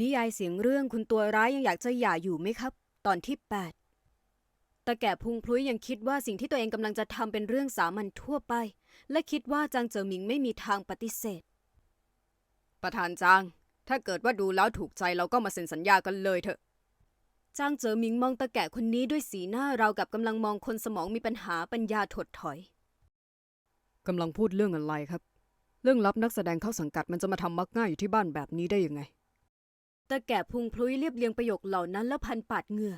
นิยายเสียงเรื่องคุณตัวร้ายยังอยากจะหย่าอยู่ไหมครับ ตอนที่ 8 ตะแก่พุงพลุยยังคิดว่าสิ่งที่ตัวเองกำลังจะทำเป็นเรื่องสามัญทั่วไป และคิดว่าจางเจิอหมิงไม่มีทางปฏิเสธ ประธานจาง ถ้าเกิดว่าดูแล้วถูกใจเราก็มาเซ็นสัญญากันเลยเถอะ จางเจิอหมิงมองตะแก่คนนี้ด้วยสีหน้าราวกับกำลังมองคนสมองมีปัญหาปัญญาถดถอยกำลังพูดเรื่องอะไรครับ เรื่องรับนักแสดงเข้าสังกัดมันจะมาทำมักง่ายอยู่ที่บ้านแบบนี้ได้ยังไง ตะแก่พุงพลุยเรียบเรียงประโยคเหล่านั้นแล้วพันปาดเหงื่อ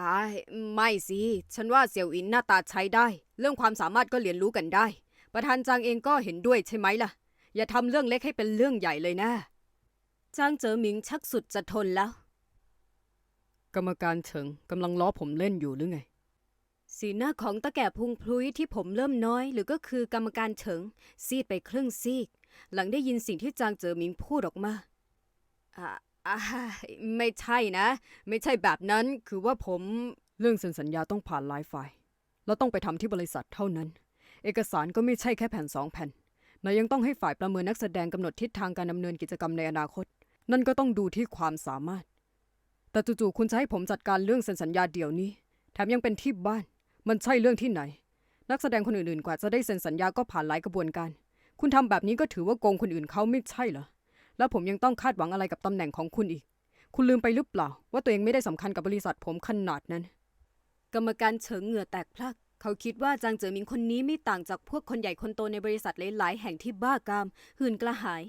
อ้ายไม่สิ ฉันว่าเสี่ยวอินหน้าตาใช้ได้ เรื่องความสามารถก็เรียนรู้กันได้ ประธานจางเองก็เห็นด้วยใช่ไหมล่ะ อย่าทำเรื่องเล็กให้เป็นเรื่องใหญ่เลยนะ จางเจ๋อหมิงชักสุดจะทนแล้ว กรรมการเฉิงกำลังล้อผมเล่นอยู่หรือไง สีหน้าของตะแก่พุงพลุยที่ผมเริ่มน้อย หรือก็คือกรรมการเฉิง ซีดไปครึ่งซีก หลังได้ยินสิ่งที่จางเจ๋อหมิงพูดออกมาอ่าอ่า ไม่ใช่นะ ไม่ใช่แบบนั้นคือว่าผมเรื่องเซ็นสัญญาต้องผ่านหลายฝ่ายเราต้องไปทำที่บริษัทเท่านั้น เอกสารก็ไม่ใช่แค่แผ่นสองแผ่นนายยังต้องให้ฝ่ายประเมินนักแสดงกำหนดทิศทางการดำเนินกิจกรรมในอนาคต นั่นก็ต้องดูที่ความสามารถ แต่จู่ๆคุณจะให้ผมจัดการเรื่องเซ็นสัญญาเดี๋ยวนี้ แถมยังเป็นที่บ้าน มันใช่เรื่องที่ไหน นักแสดงคนอื่นๆกว่าจะได้เซ็นสัญญาก็ผ่านหลายกระบวนการ คุณทำแบบนี้ก็ถือว่าโกงคนอื่นเขาไม่ใช่เหรอ แล้วผมยังต้องคาดหวังอะไรกับตำแหน่งของคุณอีก คุณลืมไปหรือเปล่า ว่าตัวเองไม่ได้สำคัญกับบริษัทผมขนาดนั้น กรรมการเฉิงเหงื่อแตกพลัก เขาคิดว่าจางเจ๋อหมิงคนนี้ไม่ต่างจากพวกคนใหญ่คนโตในบริษัทหลายๆแห่งที่บ้ากาม หื่นกระหาย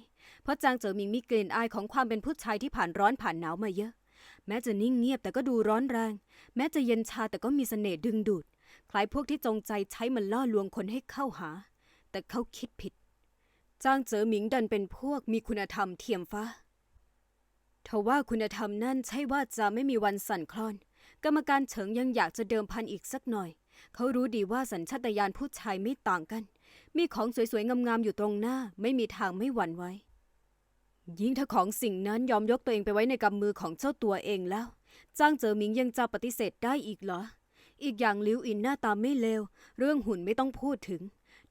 เพราะจางเจ๋อหมิงมีกลิ่นอายของความเป็นผู้ชายที่ผ่านร้อนผ่านหนาวมาเยอะ แม้จะนิ่งเงียบแต่ก็ดูร้อนแรง แม้จะเย็นชาแต่ก็มีเสน่ห์ดึงดูด คล้ายพวกที่จงใจใช้มันล่อลวงคนให้เข้าหา แต่เขาคิดผิด จ้างเจ๋อหมิงดันเป็นพวกมีคุณธรรมเทียมฟ้าทว่าคุณธรรมนั่นใช่ว่าจะไม่มีวันสั่นคลอน กรรมการเฉิงยังอยากจะเดิมพันอีกสักหน่อย เขารู้ดีว่าสัญชาตญาณผู้ชายไม่ต่างกัน มีของสวยๆ งามๆ อยู่ตรงหน้า ไม่มีทางไม่หวั่นไหว ยิ่งถ้าของสิ่งนั้นยอมยกตัวเองไปไว้ในกำมือของเจ้าตัวเองแล้ว จ้างเจอหมิงยังจะปฏิเสธได้อีกเหรอ อีกอย่างลิวอินหน้าตาไม่เลว เรื่องหุ่นไม่ต้องพูดถึง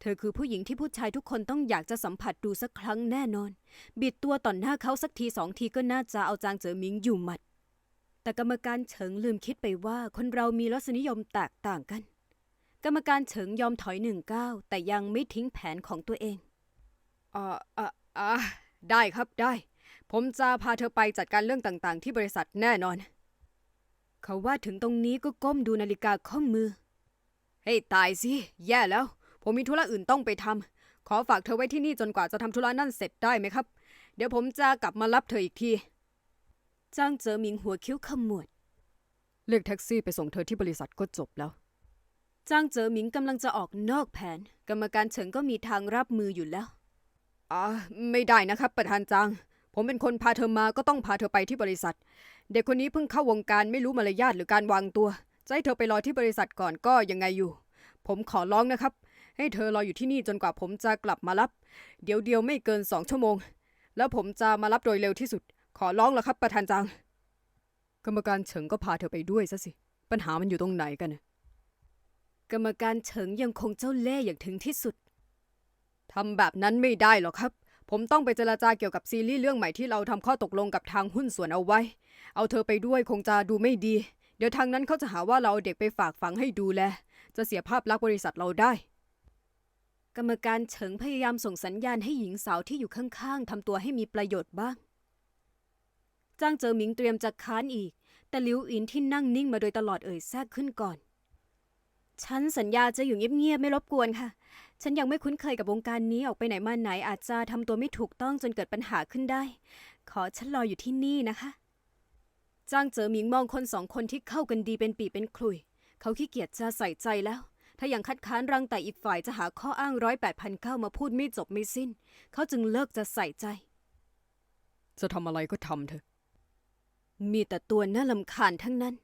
เธอคือผู้หญิงที่ผู้ชายทุกคนต้องอยากจะสัมผัสดูสักครั้งแน่นอน บิดตัวต่อหน้าเขาสักทีสองทีก็น่าจะเอาจางเจอหมิงอยู่หมัด แต่กรรมการเฉิงลืมคิดไปว่าคนเรามีรสนิยมแตกต่างกัน กรรมการเฉิงยอมถอยหนึ่งก้าวแต่ยังไม่ทิ้งแผนของตัวเองอ่าอ่าอ่าได้ครับได้ ผมจะพาเธอไปจัดการเรื่องต่างๆ ที่บริษัทแน่นอน เขาว่าถึงตรงนี้ก็ก้มดูนาฬิกาข้อมือเฮ้ตายสิ แย่แล้ว ผมมีธุระอื่นต้องไปทำขอฝากเธอไว้ที่นี่จนกว่าจะทำธุระนั่นเสร็จได้ไหมครับ เดี๋ยวผมจะกลับมารับเธออีกที จ้างเจอหมิงหัวคิ้วขมวด เรียกแท็กซี่ไปส่งเธอที่บริษัทก็จบแล้ว จ้างเจอหมิงกำลังจะออกนอกแผน กรรมการเฉิงก็มีทางรับมืออยู่แล้วอ๋อไม่ได้นะครับ ประธานจาง ผมเป็นคนพาเธอมาก็ต้องพาเธอไปที่บริษัท เด็กคนนี้เพิ่งเข้าวงการไม่รู้มารยาทหรือการวางตัวจะให้เธอไปรอที่บริษัทก่อนก็ยังไงอยู่ ผมขอร้องนะครับ ให้เธอรออยู่ที่นี่จนกว่าผมจะกลับมารับ เดี๋ยวเดียวไม่เกินสองชั่วโมง แล้วผมจะมารับโดยเร็วที่สุด ขอร้องแล้วครับประธานจางกรรมการเฉิงก็พาเธอไปด้วยซะสิ ปัญหามันอยู่ตรงไหนกัน กรรมการเฉิงยังคงเจ้าเล่ห์อย่างถึงที่สุดทำแบบนั้นไม่ได้หรอกครับ ผมต้องไปเจรจาเกี่ยวกับซีรีส์เรื่องใหม่ที่เราทำข้อตกลงกับทางหุ้นส่วนเอาไว้ เอาเธอไปด้วยคงจะดูไม่ดี เดี๋ยวทางนั้นเขาจะหาว่าเราเอาเด็กไปฝากฝังให้ดูแล จะเสียภาพลักษณ์บริษัทเราได้ กรรมการเฉิงพยายามส่งสัญญาณให้หญิงสาวที่อยู่ข้างๆทำตัวให้มีประโยชน์บ้าง จ้างเจอหมิงเตรียมจะค้านอีก แต่ลิวอินที่นั่งนิ่งมาโดยตลอดเอ่ยแทรกขึ้นก่อน ฉันสัญญาจะอยู่เงียบๆไม่รบกวนค่ะ ฉันยังไม่คุ้นเคยกับวงการนี้ออกไปไหนมาไหนอาจจะทำตัวไม่ถูกต้องจนเกิดปัญหาขึ้นได้ ขอฉันรออยู่ที่นี่นะคะ จ้างเจอหมิงมองคนสองคนที่เข้ากันดีเป็นปีเป็นคลุย เขาขี้เกียจจะใส่ใจแล้ว ถ้ายังคัดค้านรังแต่อีกฝ่ายจะหาข้ออ้างร้อยแปดพันเก้ามาพูดไม่จบไม่สิ้น เขาจึงเลิกจะใส่ใจ จะทำอะไรก็ทำเถอะ มีแต่ตัวน่าลำคาญทั้งนั้น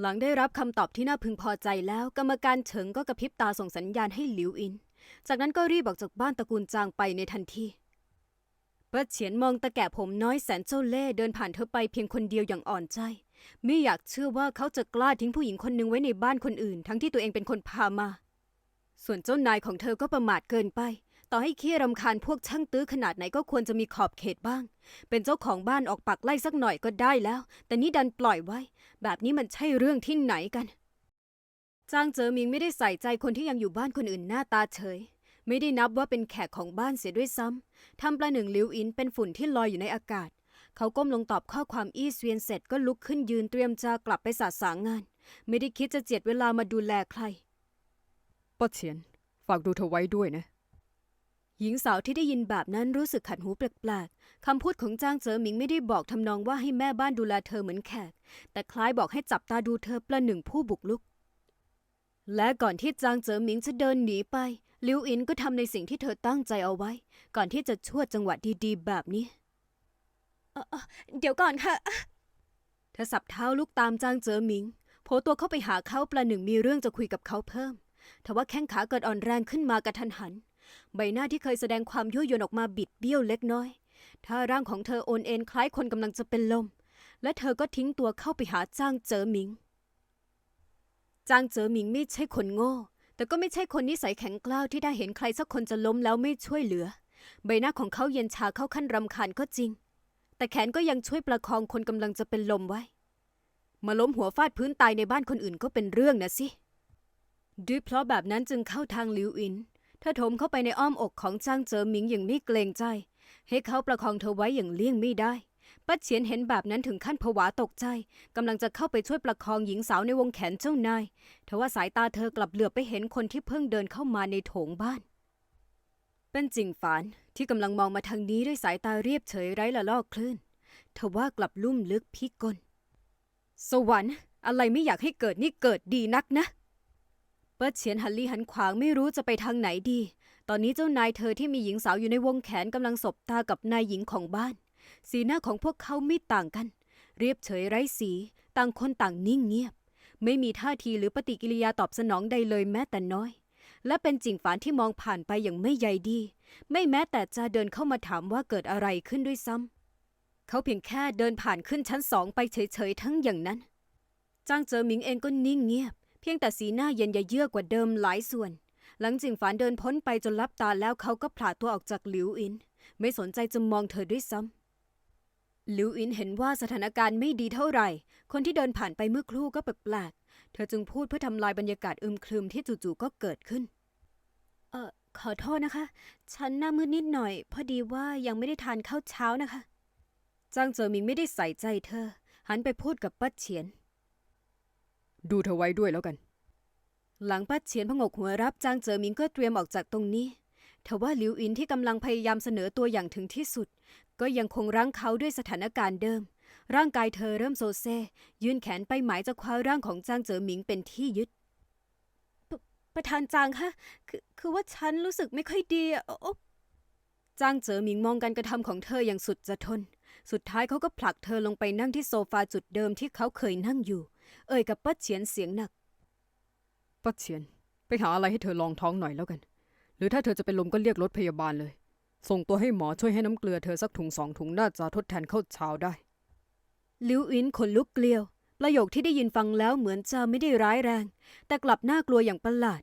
หลังได้รับคำตอบที่น่าพึงพอใจแล้ว กรรมการเฉิงก็กระพริบตาส่งสัญญาณให้หลิวอิน จากนั้นก็รีบออกจากบ้านตระกูลจางไปในทันทีเป้าเฉียนมองตะแก่ผมน้อยแสนเจ้าเล่ห์เดินผ่านเธอไปเพียงคนเดียวอย่างอ่อนใจ ไม่อยากเชื่อว่าเขาจะกล้าทิ้งผู้หญิงคนหนึ่งไว้ในบ้านคนอื่น ทั้งที่ตัวเองเป็นคนพามา ส่วนเจ้านายของเธอก็ประมาทเกินไป ต่อให้ขี้รำคาญพวกช่างตื้อขนาดไหนก็ควรจะมีขอบเขตบ้าง เป็นเจ้าของบ้านออกปากไล่สักหน่อยก็ได้แล้ว แต่นี่ดันปล่อยไว้ แบบนี้มันใช่เรื่องที่ไหนกัน จางเจอมิงไม่ได้ใส่ใจคนที่ยังอยู่บ้านคนอื่นหน้าตาเฉย ไม่ได้นับว่าเป็นแขกของบ้านเสียด้วยซ้ำทำประหนึ่งลิวอินเป็นฝุ่นที่ลอยอยู่ในอากาศ เขาก้มลงตอบข้อความอี้เสวียนเสร็จก็ลุกขึ้นยืนเตรียมจะกลับไปสาสางงาน ไม่ได้คิดจะเจียดเวลามาดูแลใครป้าเฉียน ฝากดูเธอไว้ด้วยนะ หญิงสาวที่ได้ยินแบบนั้นรู้สึกขัดหูแปลกๆคำพูดของจางเจ๋อหมิงไม่ได้บอกทำนองว่าให้แม่บ้านดูแลเธอเหมือนแขก แต่คล้ายบอกให้จับตาดูเธอประหนึ่งผู้บุกลุก และก่อนที่จางเจ๋อหมิงจะเดินหนีไปลิวอินก็ทำในสิ่งที่เธอตั้งใจเอาไว้ ก่อนที่จะชวดจังหวะดีๆ แบบนี้ เดี๋ยวก่อนค่ะเธอสับเท้าลุกตามจางเจอหมิงโผล่ตัวเข้าไปหาเขาประหนึ่งมีเรื่องจะคุยกับเขาเพิ่มทว่าแข้งขาเกิดอ่อนแรงขึ้นมากระทันหัน ใบหน้าที่เคยแสดงความยั่วยวนออกมาบิดเบี้ยวเล็กน้อยท่าร่างของเธอโอนเอ็นคล้ายคนกำลังจะเป็นลม และเธอก็ทิ้งตัวเข้าไปหาจางเจอหมิงจางเจอหมิงไม่ใช่คนโง่ แต่ก็ไม่ใช่คนนิสัยแข็งกร้าวที่ได้เห็นใครสักคนจะล้มแล้วไม่ช่วยเหลือ ใบหน้าของเขาเย็นชาเข้าขั้นรำคาญก็จริง แต่แขนก็ยังช่วยประคองคนกำลังจะเป็นลมไว้ มาล้มหัวฟาดพื้นตายในบ้านคนอื่นก็เป็นเรื่องนะสิ ด้วยเพราะแบบนั้นจึงเข้าทางหลิวอิน เธอถมเข้าไปในอ้อมอกของจางเจอหมิงอย่างไม่เกรงใจ ให้เขาประคองเธอไว้อย่างเลี่ยงไม่ได้ ป้าเฉียนเห็นแบบนั้นถึงขั้นผวาตกใจกำลังจะเข้าไปช่วยประคองหญิงสาวในวงแขนเจ้านายทว่าสายตาเธอกลับเหลือบไปเห็นคนที่เพิ่งเดินเข้ามาในโถงบ้าน เป็นจิงฝานที่กำลังมองมาทางนี้ด้วยสายตาเรียบเฉยไร้ละลอกคลื่นทว่ากลับลุ่มลึกพิกล สวรรค์ อะไรไม่อยากให้เกิดนี่เกิดดีนักนะ เปิ้ลเฉียนหันลี่หันขวางไม่รู้จะไปทางไหนดี ตอนนี้เจ้านายเธอที่มีหญิงสาวอยู่ในวงแขนกำลังสบตากับนายหญิงของบ้าน สีหน้าของพวกเขาไม่ต่างกัน เรียบเฉยไร้สี ต่างคนต่างนิ่งเงียบ ไม่มีท่าทีหรือปฏิกิริยาตอบสนองใดเลยแม้แต่น้อย และเป็นจิงฝานที่มองผ่านไปอย่างไม่ใยดี ไม่แม้แต่จะเดินเข้ามาถามว่าเกิดอะไรขึ้นด้วยซ้ำเขาเพียงแค่เดินผ่านขึ้นชั้นสองไปเฉยๆทั้งอย่างนั้น จางเจอหมิงเองก็นิ่งเงียบ เพียงแต่สีหน้าเย็นยะเยือกกว่าเดิมหลายส่วน หลังจิงฝานเดินพ้นไปจนลับตาแล้วเขาก็ผลาตัวออกจากหลิวอิน ไม่สนใจจะมองเธอด้วยซ้ำหลิวอินเห็นว่าสถานการณ์ไม่ดีเท่าไหร่ คนที่เดินผ่านไปเมื่อครู่ก็แปลก เธอจึงพูดเพื่อทำลายบรรยากาศอึมครึมที่จู่ๆก็เกิดขึ้น เอ่อ ขอโทษนะคะ ฉันหน้ามืดนิดหน่อย พอดีว่ายังไม่ได้ทานข้าวเช้านะคะ จางเจอหมิงไม่ได้ใส่ใจเธอ หันไปพูดกับป้าเฉียน ดูเธอไว้ด้วยแล้วกัน หลังป้าเฉียนพงกหัวรับจางเจอหมิงก็เตรียมออกจากตรงนี้ทว่าหลิวอินที่กำลังพยายามเสนอตัวอย่างถึงที่สุด ก็ยังคงรั้งเขาด้วยสถานการณ์เดิม ร่างกายเธอเริ่มโซเซ ยื่นแขนไปหมายจะคว้าร่างของจางเจอหมิงเป็นที่ยึดปประธานจางคะคือคือว่าฉันรู้สึกไม่ค่อยดีอะโอ๊ะจางเจอหมิงมองการกระทำของเธออย่างสุดจะทน สุดท้ายเขาก็ผลักเธอลงไปนั่งที่โซฟาจุดเดิมที่เขาเคยนั่งอยู่ เอ่ยกับป้าเฉียนเสียงหนักป้าเฉียน ไปหาอะไรให้เธอลองท้องหน่อยแล้วกัน หรือถ้าเธอจะเป็นลมก็เรียกรถพยาบาลเลย ส่งตัวให้หมอช่วยให้น้ำเกลือเธอสักถุงสองถุงน่าจะทดแทนข้าวเช้าได้ ลิวอินขนลุกเกลียว ประโยคที่ได้ยินฟังแล้วเหมือนจะไม่ได้ร้ายแรง แต่กลับน่ากลัวอย่างประหลาด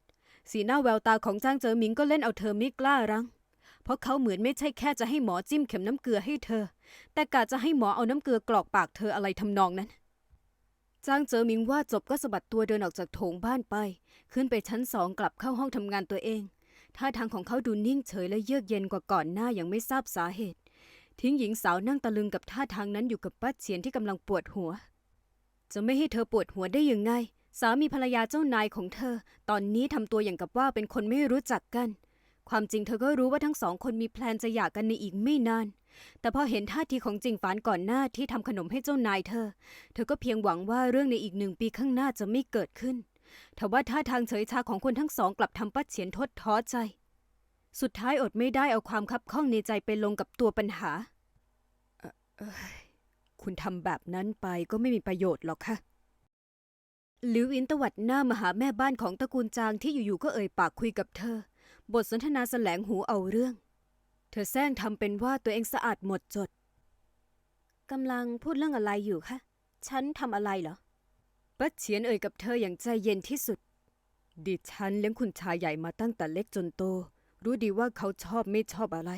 สีหน้าแววตาของจางเจอหมิงก็เล่นเอาเธอไม่กล้ารั้ง เพราะเขาเหมือนไม่ใช่แค่จะให้หมอจิ้มเข็มน้ำเกลือให้เธอ แต่กะจะให้หมอเอาน้ำเกลือกรอกปากเธออะไรทำนองนั้นจางเจอหมิงว่าจบก็สะบัดตัวเดินออกจากโถงบ้านไป ขึ้นไปชั้นสองกลับเข้าห้องทำงานตัวเองท่าทางของเขาดูนิ่งเฉยและเยือกเย็นกว่าก่อนหน้าอย่างไม่ทราบสาเหตุ ทิ้งหญิงสาวนั่งตะลึงกับท่าทางนั้นอยู่กับป้าเฉียนที่กำลังปวดหัว จะไม่ให้เธอปวดหัวได้ยังไง สามีภรรยาเจ้านายของเธอ ตอนนี้ทำตัวอย่างกับว่าเป็นคนไม่รู้จักกัน ความจริงเธอก็รู้ว่าทั้งสองคนมีแพลนจะหย่ากันในอีกไม่นาน แต่พอเห็นท่าทีของจิงฝานก่อนหน้าที่ทำขนมให้เจ้านายเธอ เธอก็เพียงหวังว่าเรื่องในอีกหนึ่งปีข้างหน้าจะไม่เกิดขึ้นทว่าท่าทางเฉยชาของคนทั้งสองกลับทำป้าเฉียนทดท้อใจ สุดท้ายอดไม่ได้เอาความคับข้องในใจไปลงกับตัวปัญหา คุณทำแบบนั้นไปก็ไม่มีประโยชน์หรอกค่ะหลิวอินตวัดหน้ามาหาแม่บ้านของตระกูลจางที่อยู่ๆก็เอ่ยปากคุยกับเธอ บทสนทนาแสลงหูเอาเรื่อง เธอแซงทำเป็นว่าตัวเองสะอาดหมดจดกำลังพูดเรื่องอะไรอยู่คะ ฉันทำอะไรเหรอป้าเฉียนเอ่ยกับเธออย่างใจเย็นที่สุด ดิฉันเลี้ยงคุณชายใหญ่มาตั้งแต่เล็กจนโต รู้ดีว่าเขาชอบไม่ชอบอะไร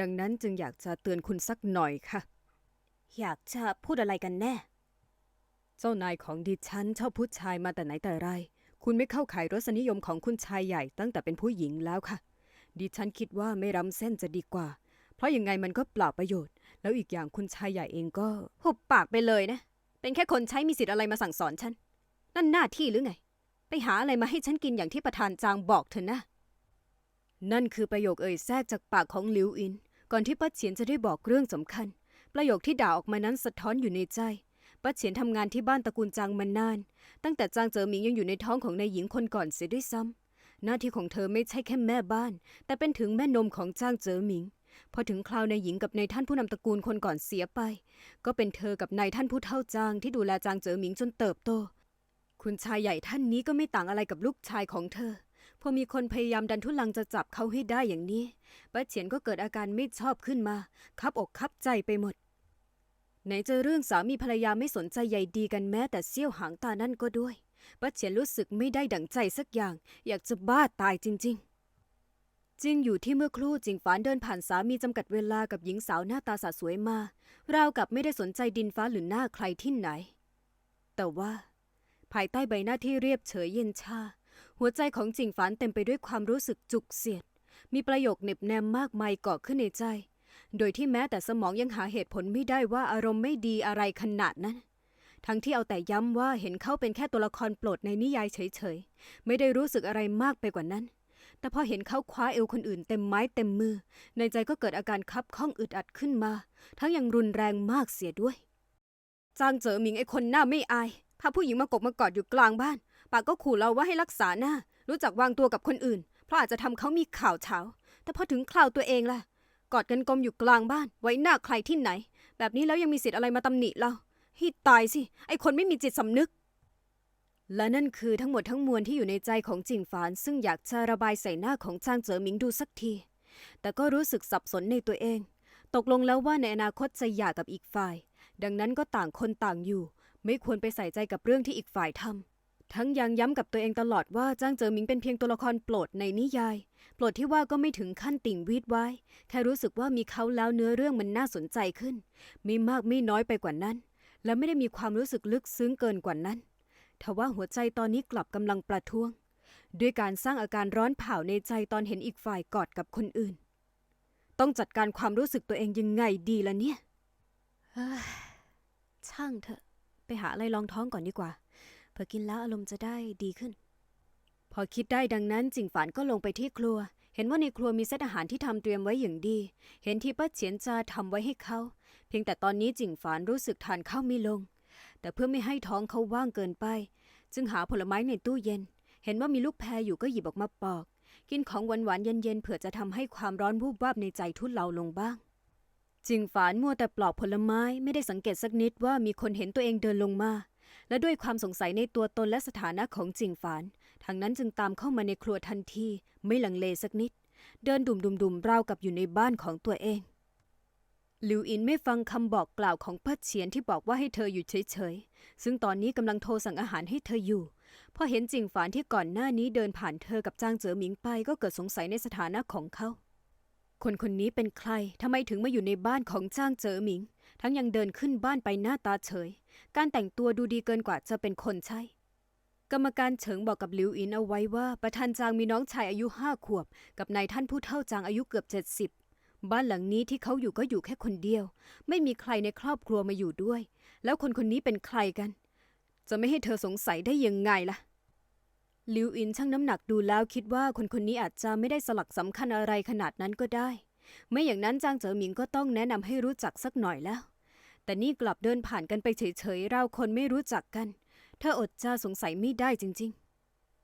ดังนั้นจึงอยากจะเตือนคุณสักหน่อยค่ะ อยากจะพูดอะไรกันแน่ เจ้านายของดิฉันชอบผู้ชายมาแต่ไหนแต่ไร คุณไม่เข้าข่ายรสนิยมของคุณชายใหญ่ตั้งแต่เป็นผู้หญิงแล้วค่ะ ดิฉันคิดว่าไม่รำเส้นจะดีกว่า เพราะยังไงมันก็เปล่าประโยชน์ แล้วอีกอย่างคุณชายใหญ่เองก็หุบปากไปเลยนะ เป็นแค่คนใช้มีสิทธิ์อะไรมาสั่งสอนฉัน นั่นหน้าที่หรือไง ไปหาอะไรมาให้ฉันกินอย่างที่ประธานจางบอกเถอะนะ นั่นคือประโยคเอ่ยแทรกจากปากของหลิวอิน ก่อนที่ป้าเฉียนจะได้บอกเรื่องสำคัญ ประโยคที่ด่าออกมานั้นสะท้อนอยู่ในใจป้าเฉียนทำงานที่บ้านตระกูลจางมานาน ตั้งแต่จางเจ๋อหมิงยังอยู่ในท้องของนายหญิงคนก่อนเสียด้วยซ้ำหน้าที่ของเธอไม่ใช่แค่แม่บ้าน แต่เป็นถึงแม่นมของจางเจ๋อหมิง พอถึงคราวนายหญิงกับนายท่านผู้นำตระกูลคนก่อนเสียไป ก็เป็นเธอกับนายท่านผู้เฒ่าจางที่ดูแลจางเจ๋อหมิงจนเติบโต คุณชายใหญ่ท่านนี้ก็ไม่ต่างอะไรกับลูกชายของเธอ พอมีคนพยายามดันทุลังจะจับเขาให้ได้อย่างนี้ป้าเฉียนก็เกิดอาการไม่ชอบขึ้นมา คับอกคับใจไปหมด ไหนจะเรื่องสามีภรรยาไม่สนใจใยดีกันแม้แต่เสี้ยวหางตานั่นก็ด้วยป้าเฉียนรู้สึกไม่ได้ดั่งใจสักอย่าง อยากจะบ้าตายจริง ๆ จริงอยู่ที่เมื่อครู่จิงฝานเดินผ่านสามีจำกัดเวลากับหญิงสาวหน้าตาสาสวยมาราวกับไม่ได้สนใจดินฟ้าหรือหน้าใครที่ไหน แต่ว่า ภายใต้ใบหน้าที่เรียบเฉยเย็นชา หัวใจของจิงฝานเต็มไปด้วยความรู้สึกจุกเสียด มีประโยคเน็บแนมมากมายเกาะขึ้นในใจ โดยที่แม้แต่สมองยังหาเหตุผลไม่ได้ว่าอารมณ์ไม่ดีอะไรขนาดนั้น ทั้งที่เอาแต่ย้ำว่าเห็นเขาเป็นแค่ตัวละครโปรดในนิยายเฉยๆ ไม่ได้รู้สึกอะไรมากไปกว่านั้น แต่พอเห็นเขาคว้าเอวคนอื่นเต็มไม้เต็มมือ ในใจก็เกิดอาการคับข้องอึดอัดขึ้นมา ทั้งยังรุนแรงมากเสียด้วย จางเจ๋อหมิงไอคนหน้าไม่อายพาผู้หญิงมากกมากอดอยู่กลางบ้าน ปาก็ขู่เราว่าให้รักษาหน้า รู้จักวางตัวกับคนอื่น เพราะอาจจะทำเขามีข่าวเช้า แต่พอถึงคราวตัวเองล่ะ กอดกันกลมอยู่กลางบ้าน ไว้หน้าใครที่ไหน แบบนี้แล้วยังมีสิทธิ์อะไรมาตำหนิเราให้ตายสิ ไอคนไม่มีจิตสำนึก และนั่นคือทั้งหมดทั้งมวลที่อยู่ในใจของจิงฝาน ซึ่งอยากจะระบายใส่หน้าของจางเจ๋อหมิงดูสักที แต่ก็รู้สึกสับสนในตัวเอง ตกลงแล้วว่าในอนาคตจะหย่ากับอีกฝ่าย ดังนั้นก็ต่างคนต่างอยู่ ไม่ควรไปใส่ใจกับเรื่องที่อีกฝ่ายทำ ทั้งยังย้ำกับตัวเองตลอดว่าจ้างเจอหมิงเป็นเพียงตัวละครโปรดในนิยาย โปรดที่ว่าก็ไม่ถึงขั้นติ่งวีดไว้ แค่รู้สึกว่ามีเขาแล้วเนื้อเรื่องมันน่าสนใจขึ้น ไม่มากไม่น้อยไปกว่านั้น และไม่ได้มีความรู้สึกลึกซึ้งเกินกว่านั้นทว่าหัวใจตอนนี้กลับกำลังประท้วง ด้วยการสร้างอาการร้อนเผาในใจตอนเห็นอีกฝ่ายกอดกับคนอื่น ต้องจัดการความรู้สึกตัวเองยังไงดีล่ะเนี่ยช่างเถอะ ไปหาอะไรรองท้องก่อนดีกว่า เผื่อกินแล้วอารมณ์จะได้ดีขึ้น พอคิดได้ดังนั้นจิงฝานก็ลงไปที่ครัว เห็นว่าในครัวมีเซตอาหารที่ทำเตรียมไว้อย่างดี เห็นที่ป้าเฉียนจาทำไว้ให้เขา เพียงแต่ตอนนี้จิงฝานรู้สึกทานข้าวไม่ลง แต่เพื่อไม่ให้ท้องเขาว่างเกินไป จึงหาผลไม้ในตู้เย็น เห็นว่ามีลูกแพรอยู่ก็หยิบออกมาปอก กินของหวานๆเย็นๆเผื่อจะทำให้ความร้อนวูบวาบในใจทุเลาลงบ้างจิงฝานมัวแต่ปลอกผลไม้ไม่ได้สังเกตสักนิดว่ามีคนเห็นตัวเองเดินลงมา และด้วยความสงสัยในตัวตนและสถานะของจิงฝานทางนั้นจึงตามเข้ามาในครัวทันที ไม่ลังเลสักนิด เดินดุ่มๆๆราวกับอยู่ในบ้านของตัวเองหลิวอินไม่ฟังคำบอกกล่าวของป้าเฉียนที่บอกว่าให้เธออยู่เฉยๆ ซึ่งตอนนี้กำลังโทรสั่งอาหารให้เธออยู่ พอเห็นจิงฝานที่ก่อนหน้านี้เดินผ่านเธอกับจางเจ๋อหมิงไปก็เกิดสงสัยในสถานะของเขา คนคนนี้เป็นใครทำไมถึงมาอยู่ในบ้านของจ้างเจ๋อหมิง ทั้งยังเดินขึ้นบ้านไปหน้าตาเฉย การแต่งตัวดูดีเกินกว่าจะเป็นคนใช่ กรรมการเฉิงบอกกับหลิวอินเอาไว้ว่าประธานจางมีน้องชายอายุห้าขวบ กับนายท่านผู้เฒ่าจางอายุเกือบเจ็ดสิบบ้านหลังนี้ที่เขาอยู่ก็อยู่แค่คนเดียว ไม่มีใครในครอบครัวมาอยู่ด้วย แล้วคนคนนี้เป็นใครกัน จะไม่ให้เธอสงสัยได้ยังไงล่ะหลิวอินชั่งน้ำหนักดูแล้วคิดว่าคนคนนี้อาจจะไม่ได้สลักสำคัญอะไรขนาดนั้นก็ได้ ไม่อย่างนั้นจางเจ๋อหมิงก็ต้องแนะนำให้รู้จักสักหน่อยแล้ว แต่นี่กลับเดินผ่านกันไปเฉยๆราคนไม่รู้จักกัน เธออดจะสงสัยไม่ได้จริง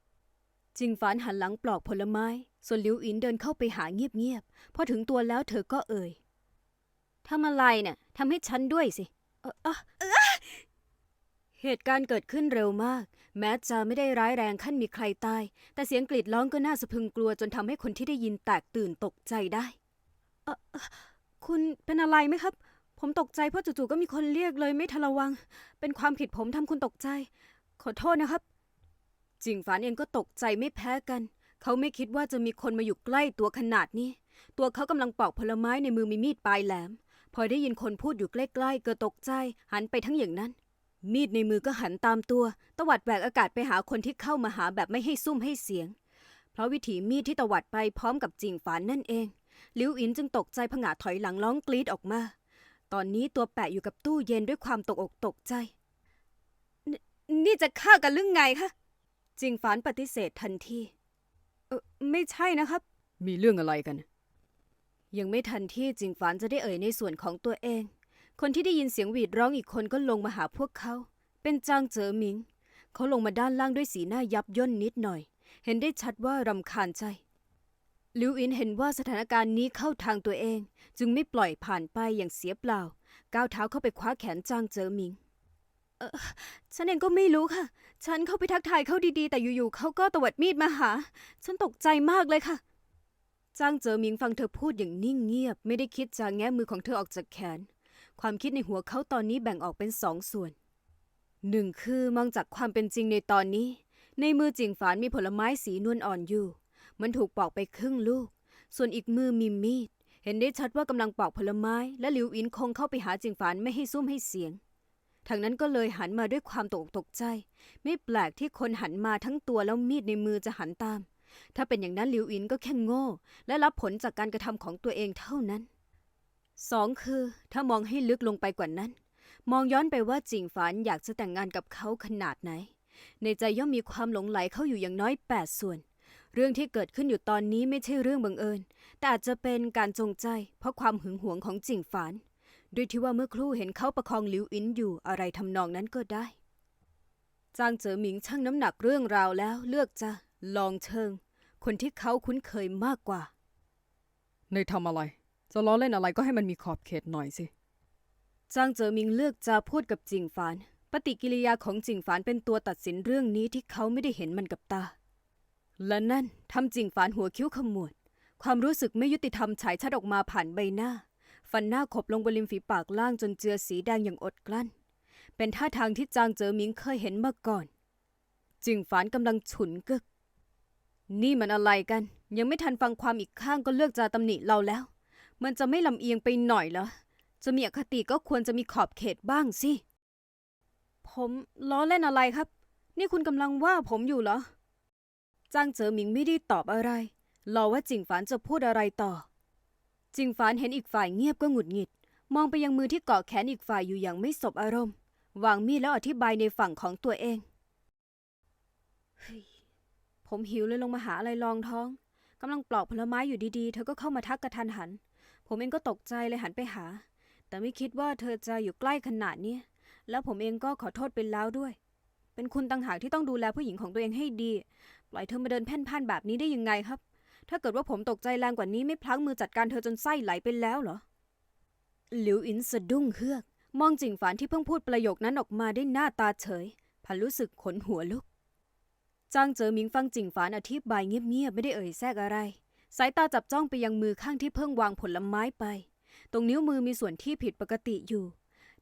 ๆ จิงฝานหันหลังปลอกผลไม้ ส่วนหลิวอินเดินเข้าไปหาเงียบๆ พอถึงตัวแล้วเธอก็เอ่ยทำอะไรนี่ยทำให้ฉันด้วยสิเออเออเหตุการณ์เกิดขึ้นเร็วมาก แม้จะไม่ได้ร้ายแรงขั้นมีใครตาย แต่เสียงกรีดร้องก็น่าสะพึงกลัวจนทำให้คนที่ได้ยินแตกตื่นตกใจได้ คุณเป็นอะไรไหมครับ ผมตกใจเพราะจู่ๆก็มีคนเรียกเลยไม่ทันระวัง เป็นความผิดผมทำคุณตกใจ ขอโทษนะครับ จิงฝานเองก็ตกใจไม่แพ้กัน เขาไม่คิดว่าจะมีคนมาอยู่ใกล้ตัวขนาดนี้ ตัวเขากำลังปอกผลไม้ในมือมีมีดปลายแหลม พอได้ยินคนพูดอยู่ใกล้ๆเกิดตกใจ หันไปทั้งอย่างนั้น มีดในมือก็หันตามตัว ตวัดแหวกอากาศไปหาคนที่เข้ามาหาแบบไม่ให้ซุ่มให้เสียง เพราะวิถีมีดที่ตวัดไปพร้อมกับจิงฝานนั่นเอง ลิวอินจึงตกใจผงาถอยหลังร้องกรีดออกมา ตอนนี้ตัวแปะอยู่กับตู้เย็นด้วยความตกอกตกใจนนี่จะฆ่ากันหรือไงคะจิงฝานปฏิเสธทันทีเออไม่ใช่นะครับ มีเรื่องอะไรกัน ยังไม่ทันที่จิงฝานจะได้เอ่ยในส่วนของตัวเอง คนที่ได้ยินเสียงหวีดร้องอีกคนก็ลงมาหาพวกเขา เป็นจางเจ๋อหมิง เขาลงมาด้านล่างด้วยสีหน้ายับย่นนิดหน่อย เห็นได้ชัดว่ารำคาญใจ ลิวอินเห็นว่าสถานการณ์นี้เข้าทางตัวเอง จึงไม่ปล่อยผ่านไปอย่างเสียเปล่า ก้าวเท้าเข้าไปคว้าแขนจางเจอหมิง เออฉันเองก็ไม่รู้ค่ะ ฉันเข้าไปทักทายเขาดีๆ แต่อยู่ๆเขาก็ตวัดมีดมาหา ฉันตกใจมากเลยค่ะ จางเจอหมิงฟังเธอพูดอย่างนิ่งเงียบ ไม่ได้คิดจะแง้มือของเธอออกจากแขน ความคิดในหัวเขาตอนนี้แบ่งออกเป็นสองส่วนหนึ่งคือมองจากความเป็นจริงในตอนนี้ ในมือจิงฝานมีผลไม้สีนวลอ่อนอยู่ มันถูกปอกไปครึ่งลูก ส่วนอีกมือมีมีด เห็นได้ชัดว่ากำลังปอกผลไม้ และหลิวอินคงเข้าไปหาจิงฝานไม่ให้ซุ่มให้เสียงทางนั้นก็เลยหันมาด้วยความตกตกใจ ไม่แปลกที่คนหันมาทั้งตัวแล้วมีดในมือจะหันตาม ถ้าเป็นอย่างนั้นหลิวอินก็แค่โง่ และรับผลจากการกระทำของตัวเองเท่านั้นสองคือถ้ามองให้ลึกลงไปกว่านั้น มองย้อนไปว่าจิงฝานอยากจะแต่งงานกับเขาขนาดไหน ในใจย่อมมีความหลงไหลเข้าอยู่อย่างน้อยแปดส่วน เรื่องที่เกิดขึ้นอยู่ตอนนี้ไม่ใช่เรื่องบังเอิญ แต่อาจจะเป็นการจงใจ เพราะความหึงหวงของจิงฝานด้วยที่ว่าเมื่อครู่เห็นเขาประคองหลิวอินอยู่อะไรทำนองนั้นก็ได้ จางเจ๋อหมิงชั่งน้ำหนักเรื่องราวแล้วเลือกจะลองเชิง คนที่เขาคุ้นเคยมากกว่า ในทำอะไร จะล้อเล่นอะไรก็ให้มันมีขอบเขตหน่อยสิ จางเจ๋อหมิงเลือกจะพูดกับจิงฝาน ปฏิกิริยาของจิงฝานเป็นตัวตัดสินเรื่องนี้ที่เขาไม่ได้เห็นมันกับตา และนั่นทำจิงฝานหัวคิ้วขมวด ความรู้สึกไม่ยุติธรรมฉายชัดออกมาผ่านใบหน้า ฟันหน้าขบลงบนริมฝีปากล่างจนเจือสีแดงอย่างอดกลั้น เป็นท่าทางที่จางเจ๋อหมิงเคยเห็นมาก่อน จิงฝานกำลังฉุนกึก นี่มันอะไรกัน ยังไม่ทันฟังความอีกข้างก็เลือกจะตำหนิเราแล้ว มันจะไม่ลำเอียงไปหน่อยเหรอจะมีอคติก็ควรจะมีขอบเขตบ้างสิ ผมล้อเล่นอะไรครับ นี่คุณกำลังว่าผมอยู่เหรอ จางเจอหมิงไม่ได้ตอบอะไร รอว่าจิงฝานจะพูดอะไรต่อ จิงฝานเห็นอีกฝ่ายเงียบก็หงุดหงิด มองไปยังมือที่เกาะแขนอีกฝ่ายอยู่อย่างไม่สบอารมณ์ วางมีดแล้วอธิบายในฝั่งของตัวเองเฮ้ยผมหิวเลยลงมาหาอะไรรองท้องกำลังปลอกผลไม้อยู่ดีๆ เธอก็เข้ามาทักกระทันหัน ผมเองก็ตกใจเลยหันไปหา แต่ไม่คิดว่าเธอจะอยู่ใกล้ขนาดนี้ แล้วผมเองก็ขอโทษไปแล้วด้วย เป็นคุณต่างหากที่ต้องดูแลผู้หญิงของตัวเองให้ดี ปล่อยเธอมาเดินแพ่นพ่านแบบนี้ได้ยังไงครับ ถ้าเกิดว่าผมตกใจแรงกว่านี้ไม่พลั้งมือจัดการเธอจนไส้ไหลไปแล้วเหรอ หลิวอินสะดุ้งเฮือก มองจิงฝานที่เพิ่งพูดประโยคนั้นออกมาได้หน้าตาเฉยพันรู้สึกขนหัวลุก จางเจอหมิงฟังจิงฝานอธิบายเงียบๆไม่ได้เอ่ยแทรกอะไร สายตาจับจ้องไปยังมือข้างที่เพิ่งวางผลไม้ไป ตรงนิ้วมือมีส่วนที่ผิดปกติอยู่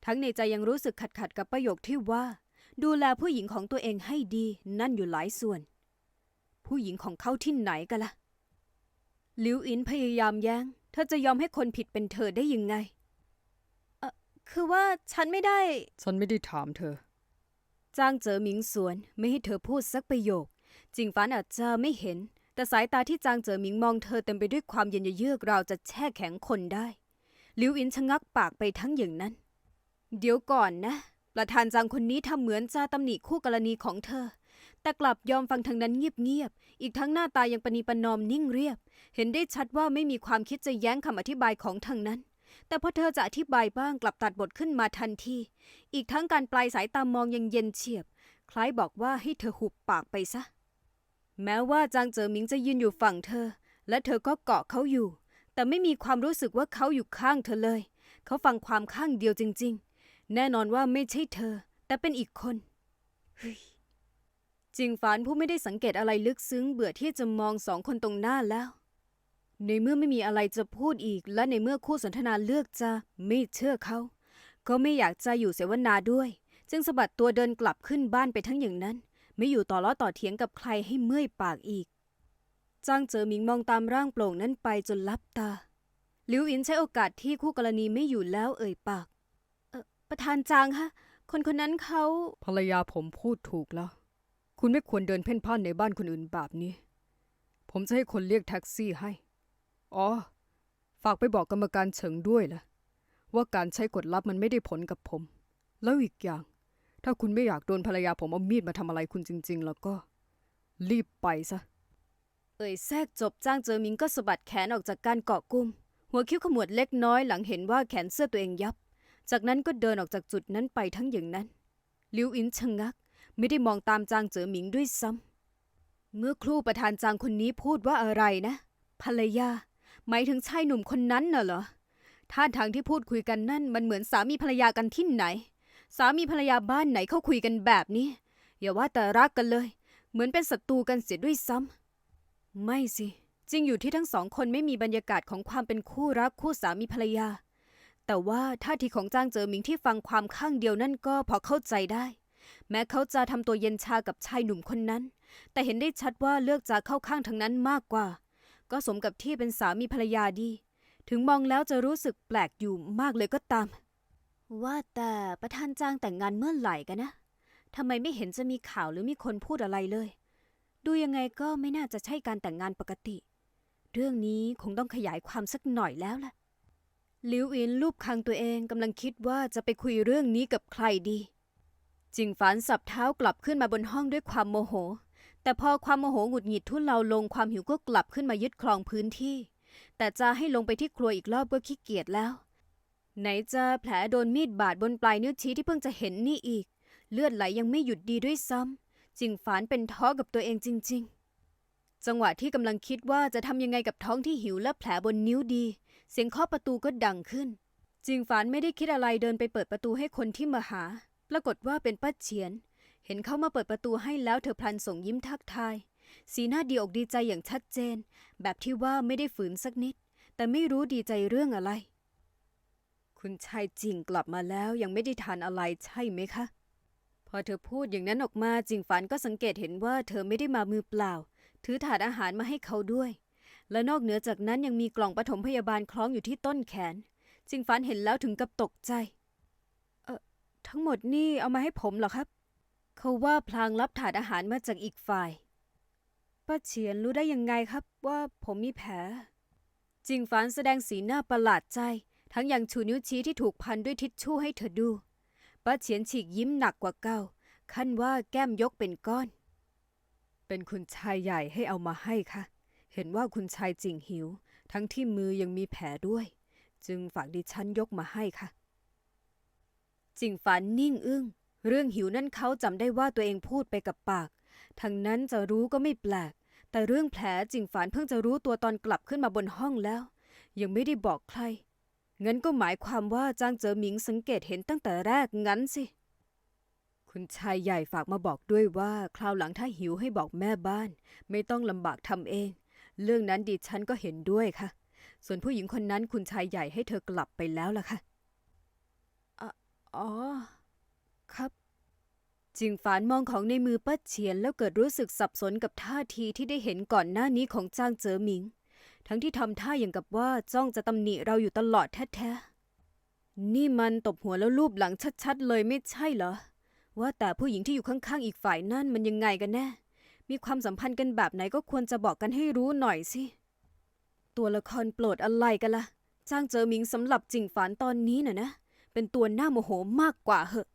ทั้งในใจยังรู้สึกขัดขัดกับประโยคที่ว่า ดูแลผู้หญิงของตัวเองให้ดีนั่นอยู่หลายส่วน ผู้หญิงของเขาที่ไหนกันล่ะหลิวอินพยายามแย้งเธอจะยอมให้คนผิดเป็นเธอได้ยังไงเออคือว่าฉันไม่ได้ ฉันไม่ได้ถามเธอ จางเจอหมิงสวนไม่ให้เธอพูดสักประโยค จิงฟานอาจจะไม่เห็น แต่สายตาที่จางเจอหมิงมองเธอเต็มไปด้วยความเย็นเยือกราวจะแช่แข็งคนได้หลิวอินชะงักปากไปทั้งอย่างนั้น เดี๋ยวก่อนนะ ประธานจางคนนี้ทำเหมือนจะตำหนิคู่กรณีของเธอ แต่กลับยอมฟังทางนั้นเงียบๆ อีกทั้งหน้าตายังปณีปนอมนิ่งเรียบ เห็นได้ชัดว่าไม่มีความคิดจะแย้งคำอธิบายของทางนั้น แต่พอเธอจะอธิบายบ้างกลับตัดบทขึ้นมาทันที อีกทั้งการปลายสายตามองยังเย็นเฉียบ คล้ายบอกว่าให้เธอหุบปากไปซะ แม้ว่าจางเจอหมิงจะยืนอยู่ฝั่งเธอ และเธอก็เกาะเขาอยู่ แต่ไม่มีความรู้สึกว่าเขาอยู่ข้างเธอเลย เขาฟังความข้างเดียวจริงๆ แน่นอนว่าไม่ใช่เธอ แต่เป็นอีกคนเฮ้ยจิงฝานผู้ไม่ได้สังเกตอะไรลึกซึ้งเบื่อที่จะมองสองคนตรงหน้าแล้ว ในเมื่อไม่มีอะไรจะพูดอีก และในเมื่อคู่สนทนาเลือกจะไม่เชื่อเขา ก็ไม่อยากจะอยู่เสวนาด้วย จึงสะบัดตัวเดินกลับขึ้นบ้านไปทั้งอย่างนั้น ไม่อยู่ต่อล้อต่อเถียงกับใครให้เมื่อยปากอีกจ้างเจอหมิงมองตามร่างโปร่งนั้นไปจนลับตาลิวอินใช้โอกาสที่คู่กรณีไม่อยู่แล้วเอ่ยปาก ประธานจางคะคนคนนั้นเขา ภรรยาผมพูดถูกแล้ว คุณไม่ควรเดินเพ่นพ่านในบ้านคนอื่นแบบนี้ ผมจะให้คนเรียกแท็กซี่ให้ อ๋อ ฝากไปบอกกรรมการเฉิงด้วยล่ะ ว่าการใช้กฎลับมันไม่ได้ผลกับผม แล้วอีกอย่าง ถ้าคุณไม่อยากโดนภรรยาผมเอามีดมาทำอะไรคุณจริง ๆ แล้วก็ รีบไปซะ เอ่ยแทรกจบจ้างเจอหมิงก็สะบัดแขนออกจากการเกาะกุมหัวคิ้วขมวดเล็กน้อยหลังเห็นว่าแขนเสื้อตัวเองยับ จากนั้นก็เดินออกจากจุดนั้นไปทั้งอย่างนั้น ลิวอินชะงัก ไม่ได้มองตามจางเจอหมิงด้วยซ้ำ เมื่อครู่ประธานจางคนนี้พูดว่าอะไรนะ ภรรยา หมายถึงชายหนุ่มคนนั้นน่ะเหรอ ท่าทางที่พูดคุยกันนั่นมันเหมือนสามีภรรยากันที่ไหน สามีภรรยาบ้านไหนเขาคุยกันแบบนี้ อย่าว่าแต่รักกันเลย เหมือนเป็นศัตรูกันเสียด้วยซ้ำ ไม่สิ จริงอยู่ที่ทั้งสองคนไม่มีบรรยากาศของความเป็นคู่รักคู่สามีภรรยา แต่ว่าท่าทีของจางเจอหมิงที่ฟังความข้างเดียวนั่นก็พอเข้าใจได้ แม้เขาจะทำตัวเย็นชากับชายหนุ่มคนนั้น แต่เห็นได้ชัดว่าเลือกจะเข้าข้างทางนั้นมากกว่า ก็สมกับที่เป็นสามีภรรยาดี ถึงมองแล้วจะรู้สึกแปลกอยู่มากเลยก็ตาม ว่าแต่ประธานจางแต่งงานเมื่อไหร่กันนะทำไมไม่เห็นจะมีข่าวหรือมีคนพูดอะไรเลย ดูยังไงก็ไม่น่าจะใช่การแต่งงานปกติ เรื่องนี้คงต้องขยายความสักหน่อยแล้วล่ะ ลิวอินลูบคางตัวเองกำลังคิดว่าจะไปคุยเรื่องนี้กับใครดี จิงฝานสับเท้ากลับขึ้นมาบนห้องด้วยความโมโห แต่พอความโมโหหงุดหงิดทุเลาลงความหิวก็กลับขึ้นมายึดครองพื้นที่ แต่จะให้ลงไปที่ครัวอีกรอบก็ขี้เกียจแล้ว ไหนจะแผลโดนมีดบาดบนปลายนิ้วชี้ที่เพิ่งจะเห็นนี่อีก เลือดไหลยังไม่หยุดดีด้วยซ้ำจิงฝานเป็นท้อกับตัวเองจริง ๆ จังหวะที่กำลังคิดว่าจะทำยังไงกับท้องที่หิวและแผลบนนิ้วดี เสียงเคาะประตูก็ดังขึ้น จิงฝานไม่ได้คิดอะไรเดินไปเปิดประตูให้คนที่มาหา ปรากฏว่าเป็นป้าเฉียน เห็นเขามาเปิดประตูให้แล้วเธอพลันส่งยิ้มทักทาย สีหน้าดีอกดีใจอย่างชัดเจน แบบที่ว่าไม่ได้ฝืนสักนิด แต่ไม่รู้ดีใจเรื่องอะไร คุณชายจิงกลับมาแล้วยังไม่ได้ทานอะไรใช่ไหมคะ พอเธอพูดอย่างนั้นออกมาจิงฝันก็สังเกตเห็นว่าเธอไม่ได้มามือเปล่า ถือถาดอาหารมาให้เขาด้วย และนอกเหนือจากนั้นยังมีกล่องปฐมพยาบาลคล้องอยู่ที่ต้นแขน จิงฝันเห็นแล้วถึงกับตกใจ เออทั้งหมดนี่เอามาให้ผมเหรอครับ เขาว่าพลางรับถาดอาหารมาจากอีกฝ่าย ป้าเฉียนรู้ได้ยังไงครับว่าผมมีแผล จิงฝันแสดงสีหน้าประหลาดใจ ทั้งยังชูนิ้วชี้ที่ถูกพันด้วยทิชชู่ให้เธอดู ป้าเฉียนฉีกยิ้มหนักกว่าเก่า ขั้นว่าแก้มยกเป็นก้อน เป็นคุณชายใหญ่ให้เอามาให้ค่ะ เห็นว่าคุณชายจิงหิว ทั้งที่มือยังมีแผลด้วย จึงฝากดิฉันยกมาให้ค่ะ จิงฝันนิ่งอึ้ง เรื่องหิวนั่นเขาจำได้ว่าตัวเองพูดไปกับปากทั้งนั้นจะรู้ก็ไม่แปลก แต่เรื่องแผลจิงฝันเพิ่งจะรู้ตัวตอนกลับขึ้นมาบนห้องแล้ว ยังไม่ได้บอกใคร งั้นก็หมายความว่าจางเจอหมิงสังเกตเห็นตั้งแต่แรกงั้นสิ คุณชายใหญ่ฝากมาบอกด้วยว่า คราวหลังถ้าหิวให้บอกแม่บ้าน ไม่ต้องลำบากทำเอง เรื่องนั้นดิฉันก็เห็นด้วยค่ะ ส่วนผู้หญิงคนนั้นคุณชายใหญ่ให้เธอกลับไปแล้วล่ะค่ะอะอ๋อ ครับ จิงฝานมองของในมือป้าเฉียนแล้วเกิดรู้สึกสับสนกับท่าทีที่ได้เห็นก่อนหน้านี้ของจางเจอหมิง ทั้งที่ทำท่าอย่างกับว่าจ้องจะตำหนิเราอยู่ตลอดแท้ๆ นี่มันตบหัวแล้วลูบหลังชัดๆ เลยไม่ใช่เหรอ ว่าแต่ผู้หญิงที่อยู่ข้างๆ อีกฝ่ายนั่นมันยังไงกันแน่ มีความสัมพันธ์กันแบบไหนก็ควรจะบอกกันให้รู้หน่อยสิ ตัวละครโปรดอะไรกันละ่ะ จ้างเจอหมิงสำหรับจิงฝานตอนนี้น่ะนะ เป็นตัวหน้าโมโหมากกว่าเหอะ